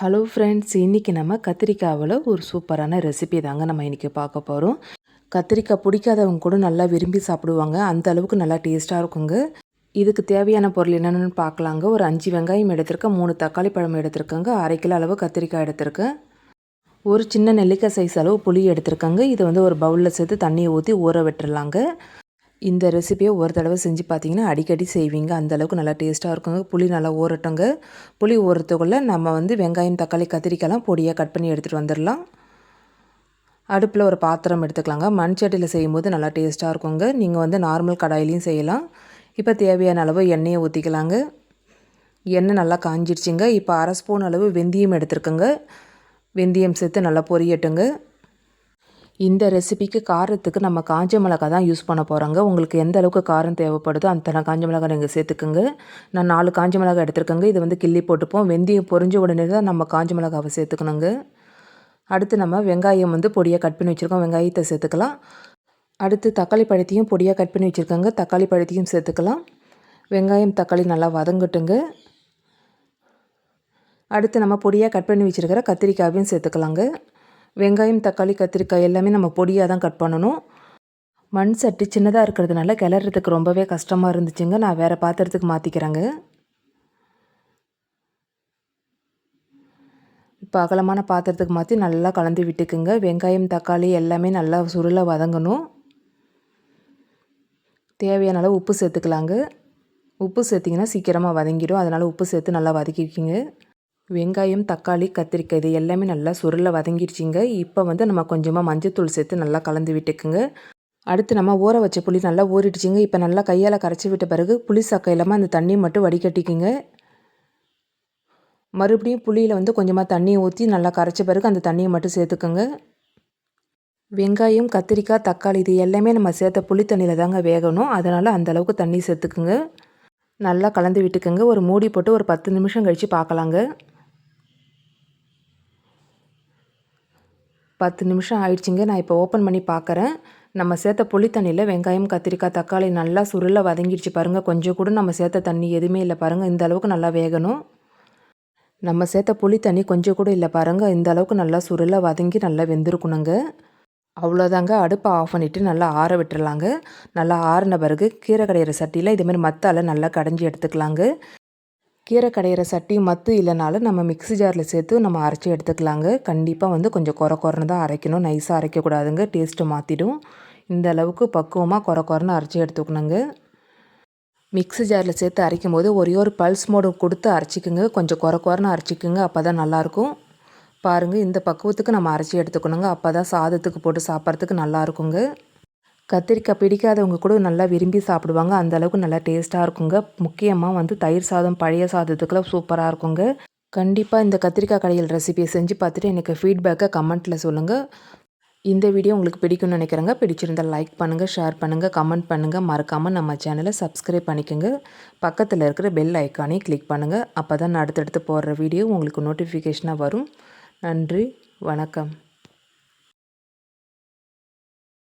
Hello friends இன்றைக்கி நம்ம கத்திரிக்காவில் ஒரு சூப்பரான ரெசிபி தாங்க நம்ம இன்றைக்கி பார்க்க போகிறோம் கத்திரிக்காய் பிடிக்காதவங்க கூட நல்லா விரும்பி சாப்பிடுவாங்க. அந்த அளவுக்கு நல்லா டேஸ்ட்டாக இருக்குங்க. இதுக்கு தேவையான பொருள் என்னென்னு பார்க்கலாங்க. ஒரு அஞ்சு வெங்காயம் எடுத்திருக்கேன் மூணு தக்காளி பழம் எடுத்திருக்கேங்க அரை கிலோ அளவு கத்திரிக்காய் எடுத்திருக்கேன். ஒரு சின்ன நெல்லிக்காய் சைஸ் அளவு புளி எடுத்திருக்கேங்க. இதை வந்து ஒரு பவுலில் சேர்த்து தண்ணியை ஊற்றி ஊற விட்டுறலாங்க. இந்த ரெசிபியை ஒரு தடவை செஞ்சு பார்த்தீங்கன்னா அடிக்கடி செய்வீங்க. அந்தளவுக்கு நல்லா டேஸ்ட்டாக இருக்குங்க. புளி நல்லா ஊறட்டுங்க. புளி ஊறத்துக்குள்ளே நம்ம வந்து வெங்காயம் தக்காளி கத்திரிக்காய்லாம் பொடியாக கட் பண்ணி எடுத்துகிட்டு வந்துடலாம். அடுப்பில் ஒரு பாத்திரம் எடுத்துக்கலாங்க. மண் சட்டியில் செய்யும்போது நல்லா டேஸ்ட்டாக இருக்குங்க. நீங்கள் வந்து நார்மல் கடாயிலையும் செய்யலாம். இப்போ தேவையான அளவு எண்ணெயை ஊற்றிக்கலாங்க எண்ணெய் நல்லா காஞ்சிடுச்சிங்க இப்போ அரை ஸ்பூன் அளவு வெந்தயம் எடுத்துருக்குங்க. வெந்தயம் சேர்த்து நல்லா பொரியட்டுங்க. இந்த ரெசிபிக்கு காரத்துக்கு நம்ம காஞ்ச மிளகா தான் யூஸ் பண்ண போகிறோங்க உங்களுக்கு எந்த அளவுக்கு காரம் தேவைப்படுதோ அந்த காஞ்ச மிளகா நீங்கள் சேர்த்துக்குங்க. நான் நாலு காஞ்ச மிளகா எடுத்துருக்கேங்க. இது வந்து கிள்ளி போட்டுப்போம். வெந்தயம் பொறிஞ்ச உடனே தான் நம்ம காஞ்ச மிளகாவை சேர்த்துக்கணுங்க. அடுத்து நம்ம வெங்காயம் வந்து பொடியாக கட் பண்ணி வச்சுருக்கோம். வெங்காயத்தை சேர்த்துக்கலாம். அடுத்து தக்காளி பழத்தையும் பொடியாக கட் பண்ணி வச்சுருக்கோங்க. தக்காளி பழத்தையும் சேர்த்துக்கலாம். வெங்காயம் தக்காளி நல்லா வதங்கட்டுங்க. அடுத்து நம்ம பொடியாக கட் பண்ணி வச்சுருக்கிற கத்திரிக்காயும் சேர்த்துக்கலாங்க. வெங்காயம் தக்காளி கத்திரிக்காய் எல்லாமே நம்ம பொடியாக தான் கட் பண்ணணும். மண் சட்டி சின்னதாக இருக்கிறதுனால கிளறதுக்கு ரொம்பவே கஷ்டமாக இருந்துச்சுங்க. நான் வேறு பாத்திரத்துக்கு மாற்றிக்கிறேங்க இப்போ அகலமான பாத்திரத்துக்கு மாற்றி நல்லா கலந்து விட்டுக்குங்க. வெங்காயம் தக்காளி எல்லாமே நல்லா சுருளை வதங்கணும். தேவையான அளவு உப்பு சேர்த்துக்கலாங்க. உப்பு சேர்த்திங்கன்னா சீக்கிரமாக வதங்கிடும். அதனால் உப்பு சேர்த்து நல்லா வதக்கிக்கிங்க. வெங்காயம் தக்காளி கத்திரிக்காய் இது எல்லாமே நல்லா சுருளை வதங்கிடுச்சிங்க. இப்போ வந்து நம்ம கொஞ்சமாக மஞ்சத்தூள் சேர்த்து நல்லா கலந்து விட்டுக்குங்க. அடுத்து நம்ம ஊற வச்ச புளி நல்லா ஊறிடுச்சிங்க. இப்போ நல்லா கையால் கரைச்சி விட்ட பிறகு புளி சக்கை இல்லாமல் அந்த தண்ணியை மட்டும் வடிகட்டிக்குங்க. மறுபடியும் புளியில் வந்து கொஞ்சமாக தண்ணியை ஊற்றி நல்லா கரைச்ச பிறகு அந்த தண்ணியை மட்டும் சேர்த்துக்கோங்க. வெங்காயம் கத்திரிக்காய் தக்காளி இது எல்லாமே நம்ம சேர்த்த புளி தண்ணியில் தாங்க வேகணும். அதனால் அந்தளவுக்கு தண்ணி சேர்த்துக்குங்க. நல்லா கலந்து விட்டுக்குங்க. ஒரு மூடி போட்டு ஒரு பத்து நிமிஷம் கழித்து பார்க்கலாங்க. பத்து நிமிஷம் ஆயிடுச்சிங்க. நான் இப்போ ஓப்பன் பண்ணி பார்க்குறேன் நம்ம சேர்த்த புளி தண்ணியில் வெங்காயம் கத்திரிக்காய் தக்காளி நல்லா சுருளை வதங்கிடுச்சு பாருங்கள் கொஞ்சம் கூட நம்ம சேர்த்த தண்ணி எதுவுமே இல்லை பாருங்கள் இந்த அளவுக்கு நல்லா வேகணும். நம்ம சேர்த்த புளி தண்ணி கொஞ்சம் கூட இல்லை பாருங்கள் இந்த அளவுக்கு நல்லா சுருளை வதங்கி நல்லா வெந்திருக்கணுங்க. அவ்வளோதாங்க அடுப்பை ஆஃப் பண்ணிவிட்டு நல்லா ஆற விட்டுறலாங்க. நல்லா ஆறின பிறகு கீரை கடையிற சட்டியில் இதுமாரி மத்தால் நல்லா கடைஞ்சி எடுத்துக்கலாங்க. கீரை கடையிற சட்டி மத்து இல்லைனாலும் நம்ம மிக்ஸி ஜாரில் சேர்த்து நம்ம அரைச்சி எடுத்துக்கலாங்க. கண்டிப்பாக வந்து கொஞ்சம் குறை குறைன்னு தான் அரைக்கணும். நைஸாக அரைக்கக்கூடாதுங்க. டேஸ்ட்டு மாற்றிடும் இந்த அளவுக்கு பக்குவமாக குறை குறைன்னு அரைச்சி எடுத்துக்கணுங்க. மிக்ஸி ஜாரில் சேர்த்து அரைக்கும் போது ஒரே ஒரு பல்ஸ் மோடு கொடுத்து அரைச்சிக்குங்க. கொஞ்சம் குறை குறைன்னு அரைச்சிக்குங்க. அப்போ தான் நல்லாயிருக்கும். பாருங்கள் இந்த பக்குவத்துக்கு நம்ம அரைச்சி எடுத்துக்கணுங்க. அப்போ தான் சாதத்துக்கு போட்டு சாப்பிட்றதுக்கு நல்லா இருக்குங்க கத்திரிக்காய் பிடிக்காதவங்க கூட நல்லா விரும்பி சாப்பிடுவாங்க. அந்த அளவுக்கு நல்லா டேஸ்ட்டாக இருக்குங்க. முக்கியமாக வந்து தயிர் சாதம் பழைய சாதத்துக்குலாம் சூப்பராக இருக்குங்க. கண்டிப்பாக இந்த கத்திரிக்காய் கடையில் ரெசிபியை செஞ்சு பார்த்துட்டு எனக்கு ஃபீட்பேக்கை கமெண்ட்டில் சொல்லுங்கள் இந்த வீடியோ உங்களுக்கு பிடிக்கும்னு நினைக்கிறேங்க. பிடிச்சிருந்தால் லைக் பண்ணுங்கள் ஷேர் பண்ணுங்கள் கமெண்ட் பண்ணுங்கள் மறக்காமல் நம்ம சேனலை சப்ஸ்கிரைப் பண்ணிக்கோங்க. பக்கத்தில் இருக்கிற பெல் ஐக்கானே கிளிக் பண்ணுங்கள் அப்போ தான் நான் அடுத்தடுத்து போடுற வீடியோ உங்களுக்கு நோட்டிஃபிகேஷனாக வரும். நன்றி வணக்கம்.